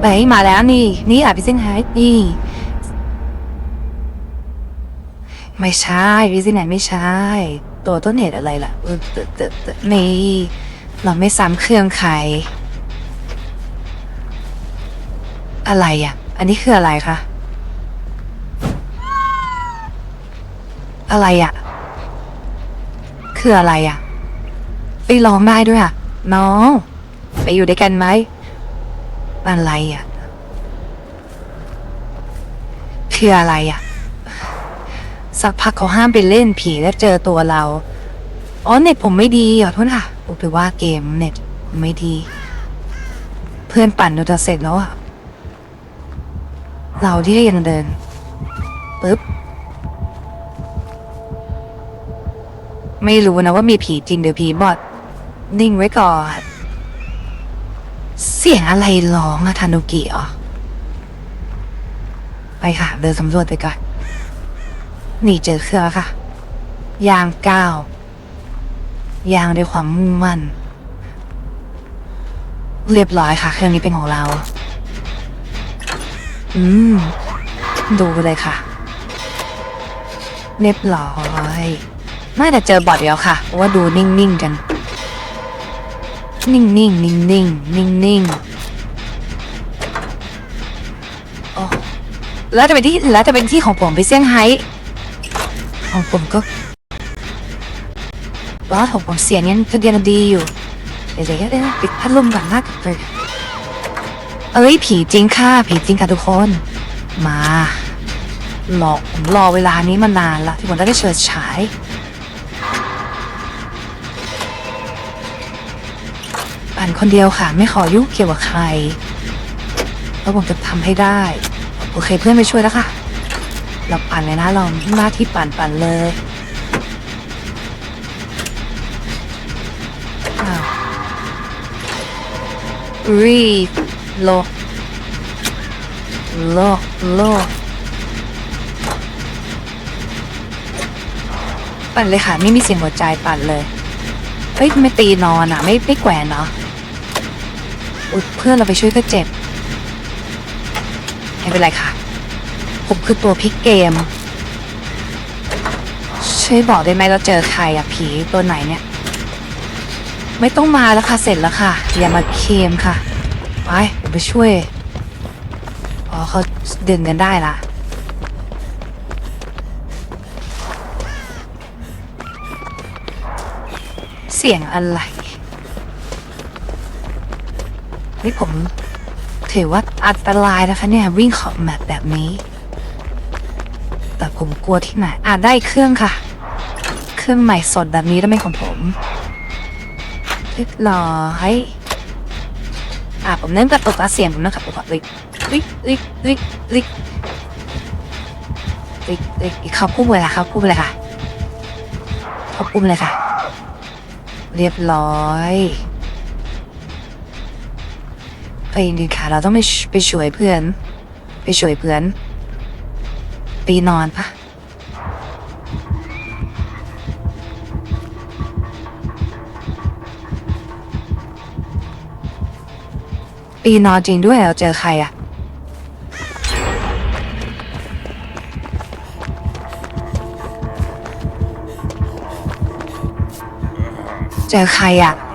ไปมาแล้วนี่ นี่อะพี่เส้นไฮนี่ ไม่ใช่พี่เส้นไหนไม่ใช่ ตัวต้นเหตุอะไรล่ะเออเตอะเตอะเตอะนี่เราไม่ซ้ำเครื่องใคร อะไรอะ อันนี้คืออะไรคะอะไรอะ คืออะไรอะ ไปร้องได้ด้วยอะ น้อง ไปอยู่ด้วยกันไหม อะไรอะ คืออะไรอะ สักพักเขาห้ามไปเล่นผีแล้วเจอตัวเรา อ๋อเน็ตผมไม่ดีขอโทษค่ะผมถือว่าเกมเน็ตไม่ดี เพื่อนปั่นเราจะเสร็จแล้วอะ เราที่ยังเดินปึ๊บไม่รู้นะว่ามีผีจริงหรือผีบอดนิ่งไว้ก่อน เสียงอะไรร้องอะทานุกิอ๋อไปค่ะ เดินสำรวจไปก่อน นี่เจอเครือค่ะ ยางก้าว ยางด้วยความมุ่งมั่น เรียบร้อยค่ะ เครื่องนี้เป็นของเรา อืม ดูเลยค่ะ เรียบร้อย น่าจะเจอบอดเดียวค่ะเพราะว่าดูนิ่งๆกัน นิ่งๆนิ่งๆนิ่งๆนิ่งโอ้แล้วจะเป็นที่แล้วจะเป็นที่ของผมไปเซี่ยงไฮ้ของผมก็ว่าของผมเสียงยังก็เดียนดีอยู่เดี๋ยวๆเดี๋ยวๆปิดพัดลมก่อนนะเลยเอ้ยผีจริงค่ะผีจริงค่ะทุกคน มารอผมรอเวลานี้มานานละที่ผมได้เฉิดฉาย ปั่นคนเดียวค่ะ ไม่ขอยุ่งเกี่ยวกับใครแล้วผมจะทำให้ได้ โอเคเพื่อนไปช่วยแล้วค่ะ เราปั่นเลยนะเราหน้าที่ปั่นปั่นเลยอ้าวรีโลโลโลปั่นเลยค่ะ ไม่มีเสียงหัวใจปั่นเลยเฮ้ยไม่ตีนอนอะ ไม่ไม่แกวนเนาะ อุ๊ยเพื่อนเราไปช่วยก็เจ็บ ไม่เป็นไรค่ะ ผมคือตัวพลิกเกม ช่วยบอกได้ไหมเราเจอใครอะผีตัวไหนเนี่ย ไม่ต้องมาแล้วค่ะ เสร็จแล้วค่ะ อย่ามาเคมค่ะ ไปเดี๋ยวไปช่วยอ๋อเขาดึงกันได้ละเสียงอะไร นี่ผม ถือว่าอันตรายนะคะเนี่ย วิ่งขอบแมปแบบนี้ แต่ผมกลัวที่ไหนอะได้เครื่องค่ะ เครื่องใหม่สดแบบนี้ได้ไหมของผมเรียบร้อยอะผมเล่นกระตุกกระเสียงผมนะครับผมขอลิกลิกลิกลิกลิกลิกลิกเขาพุ่มเลยค่ะเขาพุ่มเลยค่ะเขาพุ่มเลยค่ะ เรียบร้อย ไปดีค่ะ เราต้องไปไปช่วยเพื่อน ไปช่วยเพื่อนไปนอนปะปีนอนจริงด้วยเราเจอใครอะเจอใครอะ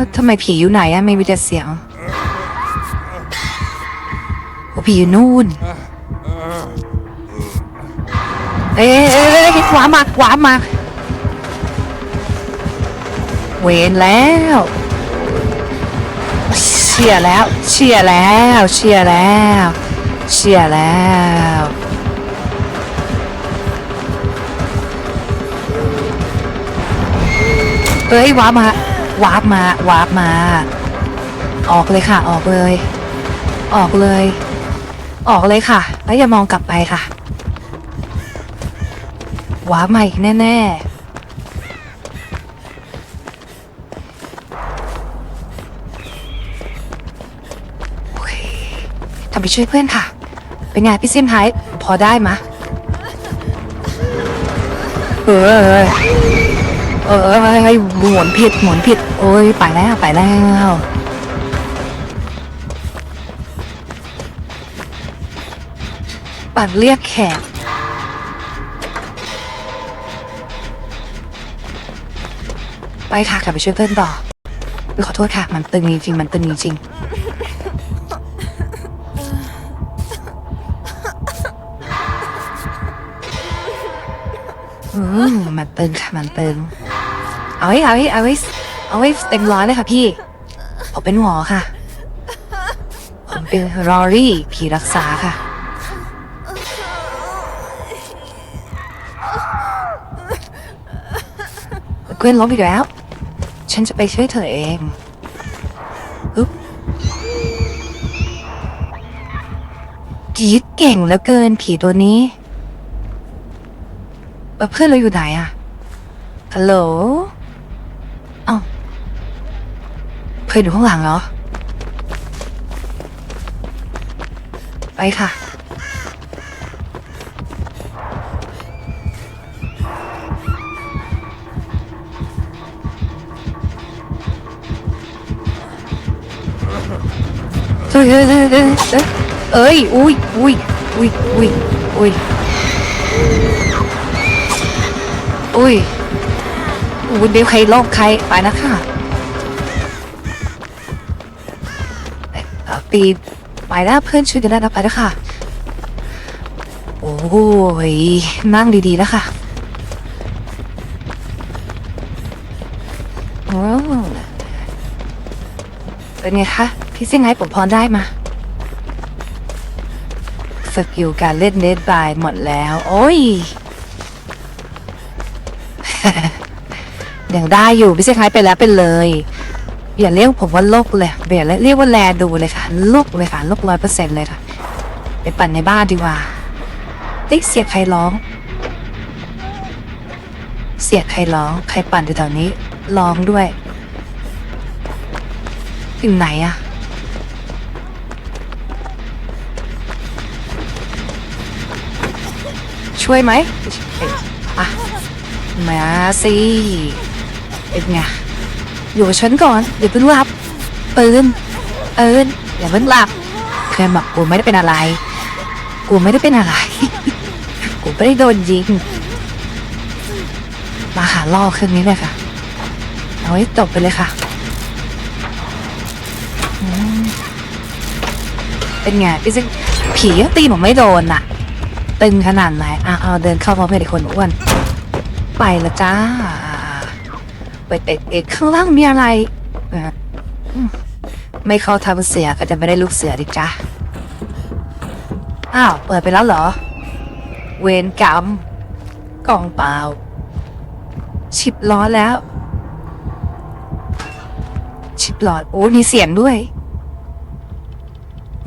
อทำไมผีอยู่ไหนอะไม่มีแต่เสียงโอ้ผีอยู่นู่น เอ้ยเอ้ยเอ้ยขวามาขวามา เวนแล้ว เชียแล้ว เชียแล้ว เชียแล้ว เชียแล้วเอ้ยวามา วาร์ปมาวาร์ปมา ออกเลยค่ะ ออกเลย ออกเลย ออกเลยค่ะ แล้วอย่ามองกลับไปค่ะวาร์ปมาอีกแน่ๆทำไปช่วยเพื่อนค่ะ เป็นไงพี่เซยมไฮพอได้มะเออ เออไอ้หมุนผิดหมุนผิด โอ้ยไปแล้วไปแล้วปัดเรียกแขกไปค่ะกลับไปช่วยเพื่อนต่อขอโทษค่ะ มันตึงจริงมันตึงจริงอืมมันตึงค่ะ มันตึง เอาไว้เอาไว้เอาไว้เอาไว้เต็มร้อยเลยค่ะพี่ ผมเป็นหมอค่ะ ผมเป็นรอรี่ผีรักษาค่ะ เกวนล้มอีกแล้ว ฉันจะไปช่วยเธอเองอึ๊บกรีดเก่งเหลือเกินผีตัวนี้ เพื่อนเราอยู่ไหนอะฮัลโหล เพื่อนอยู่ข้างหลังเหรอ ไปค่ะเฮ้ยเฮ้ยเฮ้ยเฮ้ยเฮ้ยเอ้ย อุ้ยอุ้ยอุ้ยอุ้ยอุ้ยอุ้ยอุ้ยเดี๋ยวใครลอกใครไปนะค่ะ อ่อปีไปแล้วเพื่อนช่วยกันได้นะไปแล้วค่ะ โอ้ยนั่งดีๆแล้วค่ะโอ้เป็นไงคะพี่เซี่ยงไฮ้ผมพรได้มาสกิลการเล่นเน็ตบายหมดแล้ว โอ้ยยังได้อยู่พี่เซี่ยงไฮ้ไปแล้วเป็นเลย อย่าเรียกผมว่าโลกเลยอย่าเรียกว่าแลดูเลยค่ะโลกเลยค่ะโลกร้อยเปอร์เซ็นต์เลยค่ะ ไปปั่นในบ้านดีกว่าได้เสียงใครร้อง เสียงใครร้อง ใครปั่นอยู่แถวนี้ร้องด้วยอยู่ไหนอะช่วยไหมอะมาสิเป็นไง อยู่กับฉันก่อนเดี๋ยวเพิ่งหลับปืนปืนอย่าเพิ่งหลับเพื่อนบอกกูไม่ได้เป็นอะไร กูไม่ได้เป็นอะไร กูไม่ได้โดนยิงมาหาล่อเครื่องนี้เลยค่ะเอาให้จบไปเลยค่ะ เป็นไงพี่ซิผีตีผมไม่โดนน่ะ ตึงขนาดไหนอะเอาเดินเข้ามาเพื่อนอีกคนอ้วน ไปละจ้า ไปเตะเอกข้างล่างมีอะไรอ่ออืมไม่เข้าทำเสียก็จะไม่ได้ลูกเสือดิจ้าอ้าว เปิดไปแล้วเหรอ เวรกรรมกล่องเปล่า ชิบล้อแล้ว ชิบหลอดโอ้มีเสียงด้วย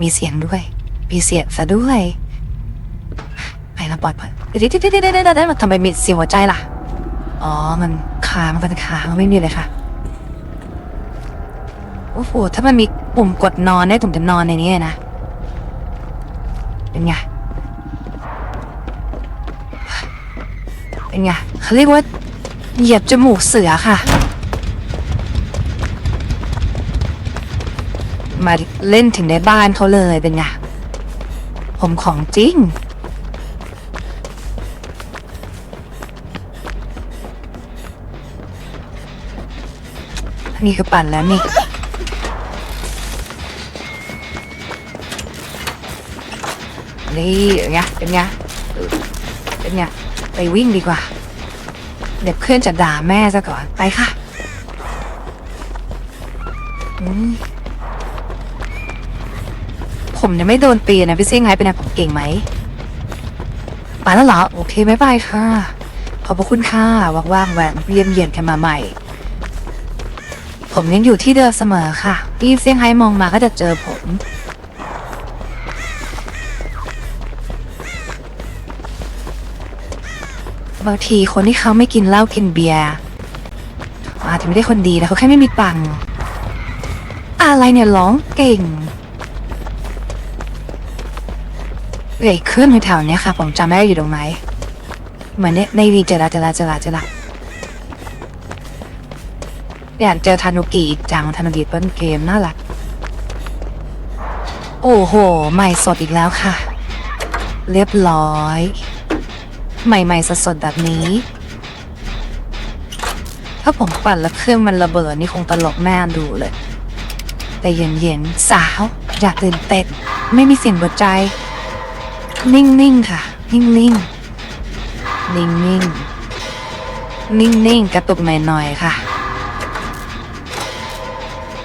มีเสียงด้วย มีเสียงซะด้วย ไปล้วปล่อยปล่อยเดี๋ยวเดี๋ยวเดี๋ยวเดี๋ยวเดี๋ยวเดี๋ยวมันทำไมมีเสียงหัวใจล่ะ อ๋อ มันค้างมันค้างไม่มีเลยค่ะ โอ้โห ถ้ามันมีปุ่มกดนอนได้ผมจะนอนในนี้เลยนะ เป็นไง เป็นไงเขาเรียกว่าเหยียบจมูกเสือค่ะ มาเล่นถึงในบ้านเขาเลยเป็นไง ผมของจริง นี่คือปั่นแล้วนี่ นี่เป็นไงเป็นไงเออเป็นไงไปวิ่งดีกว่า เดี๋ยวเพื่อนจะด่าแม่ซะก่อน ไปค่ะผมยังไม่โดนปีนะพี่ซี่งไฮ้เป็นไงเก่งไหมไปแล้วเหรอ โอเคไม่ไปค่ะ ขอบพระคุณค่ะ ว่างๆแหวนเยี่ยมเยียนกันมาใหม่ ผมยังอยู่ที่เดิมเสมอค่ะพี่เซี่ยงไฮ้มองมาก็จะเจอผม บางทีคนที่เขาไม่กินเหล้ากินเบียร์อาจจะไม่ได้คนดีแต่เขาแค่ไม่มีตังค์อะไรเนี่ยร้องเก่งเหลืออีกเครื่องในแถวๆเนี้ยค่ะ ผมจำไม่ได้อยู่ตรงไหนเหมือนเนี่ยในวีเจละเจละเจละเจอละอยเจอทานุกิอีจังทานุกิต้นเกมน่ารัก โอ้โห ใหม่สดอีกแล้วค่ะ เรียบร้อย ใหม่ๆสดๆแบบนี้ ถ้าผมปั่นแล้วเครื่องมันระเบิดนี่คงตลกแม่ดูเลย แต่เย็นๆ สาว อยากตื่นเต้นไม่มีเสียงหัวใจ นิ่งๆค่ะ นิ่งๆ นิ่งๆ นิ่งๆ กระตุกหน่อยๆค่ะ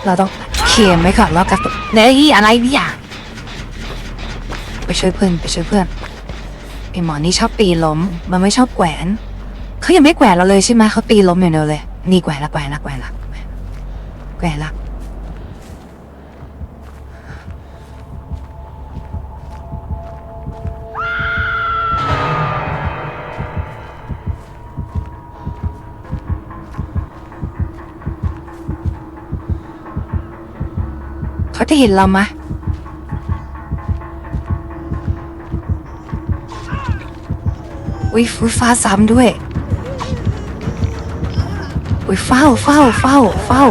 เราต้องเคลียร์ไว้ก่อนแล้วกระตุกเนยอะไรเนี่ยไปช่วยเพื่อนไปช่วยเพื่อนไอหมอนี่ชอบปีล้ม มันไม่ชอบแกวนเขายังไม่แกวนเราเลยใช่ไหมเขาตีล้มอย่างเดียวเลย นี่แกวนละแกวนละแกวนละแกวนละ เขาจะเห็นเราไหมอุ้ยอุ๊ยฟ้าซ้ำด้วย อุ้ยเฝ้าเฝ้าเฝ้าเฝ้า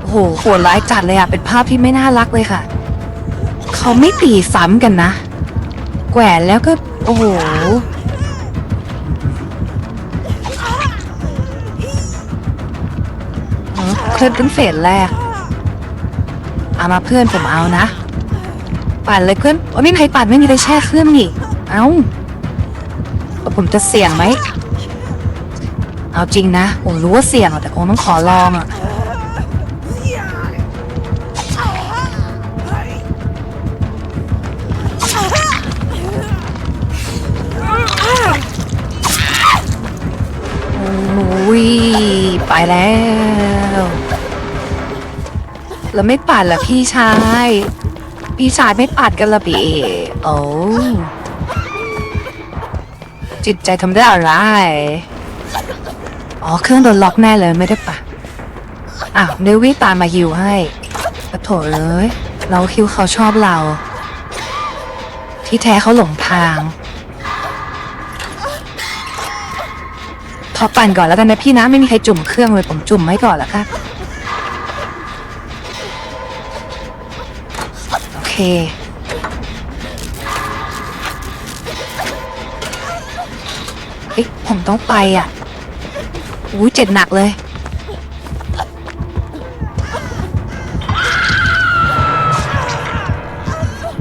โอ้โหโหดร้ายจัดเลยอะเป็นภาพที่ไม่น่ารักเลยค่ะ เขาไม่ตีซ้ำกันนะ แกวนแล้วก็ โอ้โห ลื่อนเป็นเฟสแรก เอามาเพื่อนผมเอานะ ปั่นเลยเพื่อนโอ้ไม่ใครปั่นไม่มีใครแช่เครื่องนี่ เอ้าผมจะเสี่ยงไหม เอาจริงนะ ผมรู้ว่าเสี่ยงแต่คงต้องขอลองอะโอ้ยไปแล้ว แล้วไม่ปัดเหรอพี่ชาย พี่ชายไม่ปัดกันละพี่โอ้จิตใจทำได้อะไร อ๋อเครื่องโดนล็อกแน่เลยไม่ได้ปะอ้าวเดวิดตามมาฮิวให้ปะโถเลย เราคิวเขาชอบเรา ที่แท้เขาหลงทางพอปั่นก่อนแล้วกันนะพี่นะ ไม่มีใครจุ่มเครื่องเลยผมจุ่มไว้ก่อนละค่ะ เฮ้ยผมต้องไปอะอุ้เจ็บหนักเลย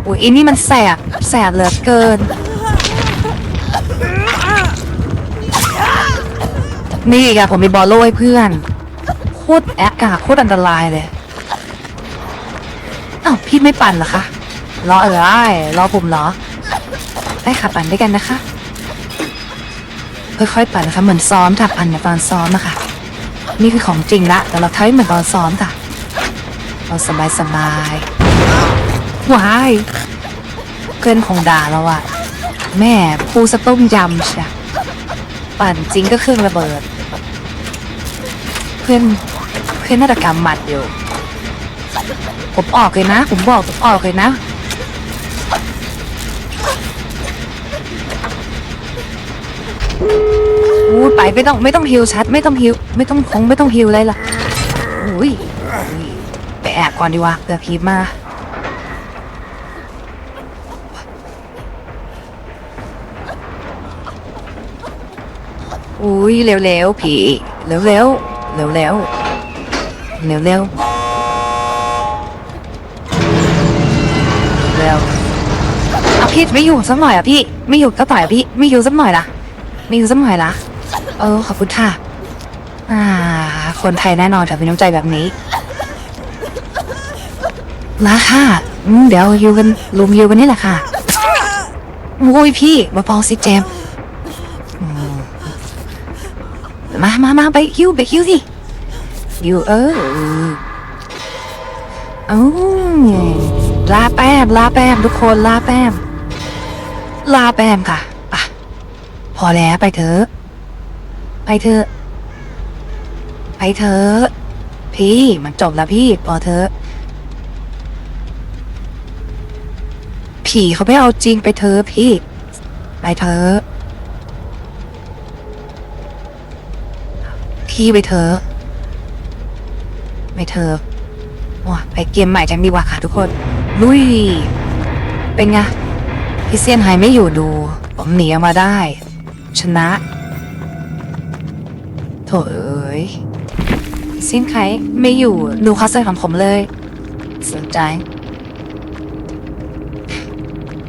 อุ้ยอันนี้มันแสบ แสบเหลือเกิน นี่อีกอะผมมีบอลโล่ให้เพื่อน โคตรแอคอะโคตรอันตรายเลย อ้าวพี่ไม่ปั่นเหรอคะรออะไรรอผมเหรอ ได้ค่ะปั่นด้วยกันนะคะ ค่อยๆปั่นนะคะ เหมือนซ้อมค่ะปั่นในตอนซ้อมนะคะนี่คือของจริงละแต่เราทำให้เหมือนตอนซ้อมค่ะเราสบายสบายๆว้ายเพื่อนคงด่าเราอะแม่ปูสะต้มยำใช่ปั่นจริงก็เครื่องระเบิด เพื่อนเพื่อนน่าจะกำหมัดอยู่ ผมออกเลยนะ ผมบอกผมออกเลยนะ อู้ไปไม่ต้องไม่ต้องฮิวชัด ไม่ต้องฮิวไม่ต้องคงไม่ต้องฮิวเลยล่ะอุ้ยอุ้ยไปแอบก่อนดีกว่าเผื่อพีมาอุ้ยเร็วๆผีเร็วๆเร็วๆเร็วๆ พี่ไม่อยู่สักหน่อยอะพี่ไม่อยู่ก็ต่อยอะพี่ไม่อยู่สักหน่อยล่ะมีอยู่สักหน่อยละเออขอบคุณค่ะอ่า คนไทยแน่นอนค่ะมีน้ำใจแบบนี้ละค่ะเดี๋ยวอยู่กันลุมอยู่กันนี่แหละค่ะโอ้ยพี่มาเบาๆสิเจมมามามาไปคิวไปคิวสิคิวเอออืมลาแป้มลาแป้มทุกคนลาแป้ม ลาแปมค่ะไปพอแล้วไปเถอะ ไปเถอะ ไปเถอะ พี่มันจบแล้วพี่พอเถอะ ผีเขาไม่เอาจริงไปเถอะพี่ ไปเถอะพี่ไปเถอะไปเถอะว้าไปเกมใหม่กันดีกว่าค่ะทุกคน ลุย เป็นไง พี่เซียนไฮไม่อยู่ดู ผมหนีออกมาได้ ชนะ โถเอ้ยพี่เซียนไฮไม่อยู่ดูคอสเซ็ของผมเลยสนใจ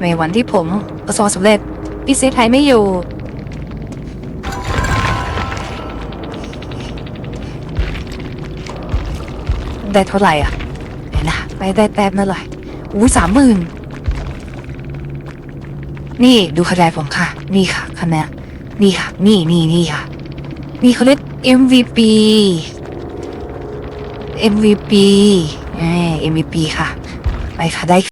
ในวันที่ผมประสบสำเร็จพี่เซียนไฮไม่อยู่ ได้เท่าไหร่อะเดี๋ยวนะไปได้แต้มเท่าไหร่อู้สามหมื่น นี่ดูคะแนนผมค่ะ นี่ค่ะคะแนนนี่ค่ะ นี่นี่นี่ค่ะ นี่เขาเรียก MVP MVP เอ้ MVP ค่ะ ไปค่ะได้